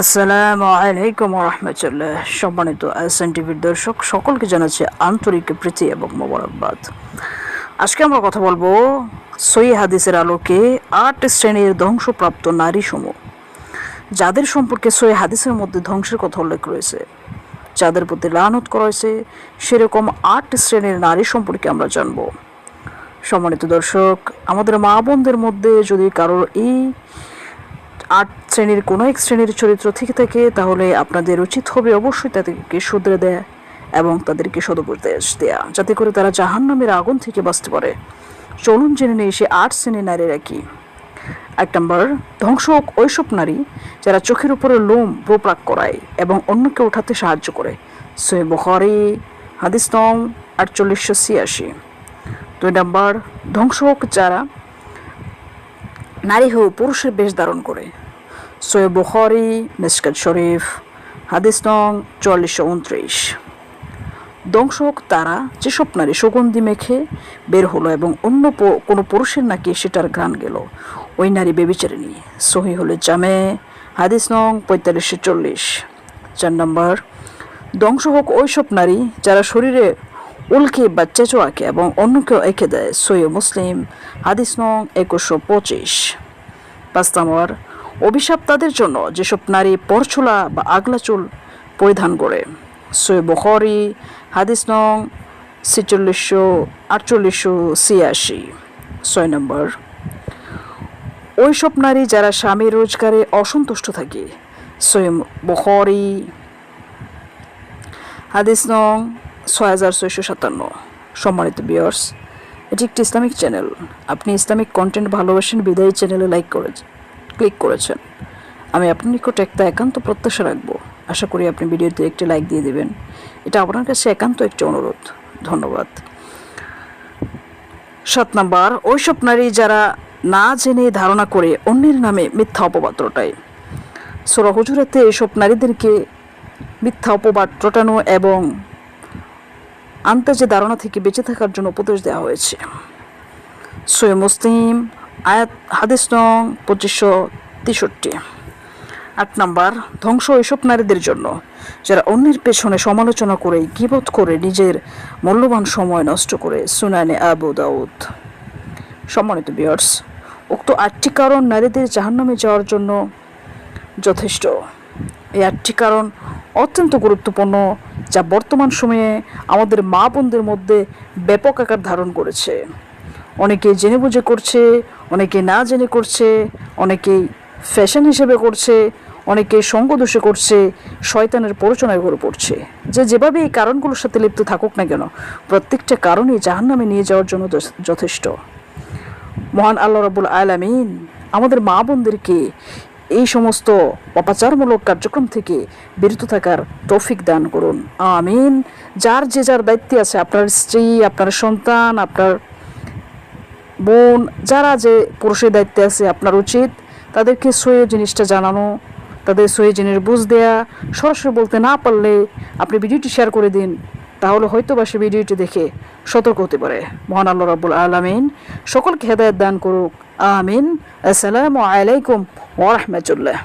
আসসালামু আলাইকুম রহমতুল্লাহ সম্মানিত এসএন টিভির দর্শক, সকলকে জানাচ্ছি আন্তরিক প্রীতি এবং মোবারকবাদ। আজকে আমরা কথা বলব সই হাদিসের আলোকে আট শ্রেণির ধ্বংসপ্রাপ্ত নারী সমূহ যাদের সম্পর্কে সই হাদিসের মধ্যে ধ্বংসের কথা উল্লেখ রয়েছে, যাদের প্রতি লানত করা হয়েছে, সেরকম আট শ্রেণির নারী সম্পর্কে আমরা জানব। সম্মানিত দর্শক, আমাদের মা বোনদের মধ্যে যদি কারোর এই আট শ্রেণির কোনো এক শ্রেণির চরিত্র থেকে থাকে, তাহলে আপনাদের উচিত হবে অবশ্যই তাদেরকে শুধরে দেয়া এবং তাদেরকে সদুপদেশ দেয়া, যাতে করে তারা জাহান নামের আগুন থেকে বাঁচতে পারে। চলুন জেনে নিয়ে এসে আট শ্রেণির নারীরা কি। এক নম্বর ধ্বংস হোক ওইসব নারী যারা চোখের উপরে লোম প্রোপ্রাক করায় এবং অন্যকে ওঠাতে সাহায্য করে। সে বখারি, হাদিস নং আটচল্লিশশো ছিয়াশি। দুই নম্বর ধ্বংস হোক যারা নারী হয়েও পুরুষের বেশ ধারণ করে। সৈয়দ বুখারি মিসকাত শরীফ হাদিস নং চুয়াল্লিশশো উনত্রিশ ধ্বংস হোক তারা যেসব নারী সুগন্ধি মেখে বের হলো এবং অন্য কোনো পুরুষের নাকি সেটার ঘ্রাণ গেল, ওই নারী বেবিচারিণী। সহি হলে জামে, হাদিস নং পঁয়তাল্লিশশো চল্লিশ। চার নম্বর ধ্বংস হোক ওইসব নারী যারা শরীরে উল্কে বা চেঁচো আঁকে এবং অন্যকেও এঁকে দেয় সৈয় মুসলিম, হাদিস নং একুশশো পঁচিশ। পাঁচ নম্বর অভিশাপ তাদের জন্য যেসব নারী পরছোলা বা আগলা চুল পরিধান করে। সৈয় বখরি, হাদিস নং ছেচল্লিশশো আটচল্লিশশো ছিয়াশি। ছয় নম্বর। ওইসব নারী যারা স্বামীর রোজগারে অসন্তুষ্ট থাকে। সৈয়ম বখরি, হাদিস নং ছয় হাজার ছয়শো সাতান্ন। সম্মানিত বিয়ার্স এটি একটি ইসলামিক চ্যানেল। আপনি ইসলামিক কন্টেন্ট ভালোবাসেন, বিদায়ী চ্যানেলে লাইক করে ক্লিক করেছেন। আমি আপনার নিকট একটা একান্ত প্রত্যাশা রাখব। আশা করি আপনি ভিডিওতে একটি লাইক দিয়ে দেবেন। এটা আপনার কাছে একান্ত একটি অনুরোধ। ধন্যবাদ। সাত নাম্বার, ওইসব নারী যারা না জেনে ধারণা করে অন্যের নামে মিথ্যা অপবাদ রটায়। সোরা হুজুরাতে এসব নারীদেরকে মিথ্যা অপবাদ রটানো এবং আন্তাজে ধারণা থেকে বেঁচে থাকার জন্য উপদেশ দেওয়া হয়েছে। সৈয় মুসলিম আয়াত হাদিস নং পঁচিশশো তেষট্টি। আট নাম্বার, ধ্বংস এসব নারীদের জন্য, যারা অন্যের পেছনে সমালোচনা করে, গিবত করে, নিজের মূল্যবান সময় নষ্ট করে, সুনানে আবু দাউদ। সম্মানিত বিয়ার্স উক্ত আটটি কারণ নারীদের জাহান্নামে যাওয়ার জন্য যথেষ্ট। এই আটটি কারণ অত্যন্ত গুরুত্বপূর্ণ, যা বর্তমান সময়ে আমাদের মা বোনদের মধ্যে ব্যাপক আকার ধারণ করেছে। অনেকে জেনে বুঝে করছে, অনেকে না জেনে করছে, অনেকেই ফ্যাশন হিসেবে করছে, অনেকে সঙ্গদোষে করছে, শয়তানের প্ররোচনায় ঘরে পড়ছে। যে যেভাবে এই কারণগুলোর সাথে লিপ্ত থাকুক না কেন, প্রত্যেকটা কারণই জাহান্নামে নিয়ে যাওয়ার জন্য যথেষ্ট। মহান আল্লাহ রাবুল আলামিন আমাদের মা বোনদেরকে এই সমস্ত অপাচারমূলক কার্যক্রম থেকে বিরত থাকার তৌফিক দান করুন। আমিন। যার যে যার দায়িত্বে আছে, আপনার স্ত্রী, আপনার সন্তান, আপনার বোন, যারা যে পুরুষের দায়িত্বে আছে, আপনার উচিত তাদেরকে সয়ে জিনিসটা জানানো, তাদের সয়ে জিনিস বুঝ দেয়া। সরাসরি বলতে না পারলে আপনি ভিডিওটি শেয়ার করে দিন, তাহলে হয়তো বা সে ভিডিওটি দেখে সতর্ক হতে পারে। মহান আল্লাহ রাবুল আলমিন সকলকে হেদায়ত দান করুক। আমিন। আসসালামু আলাইকুম ওরহমতুল্লাহ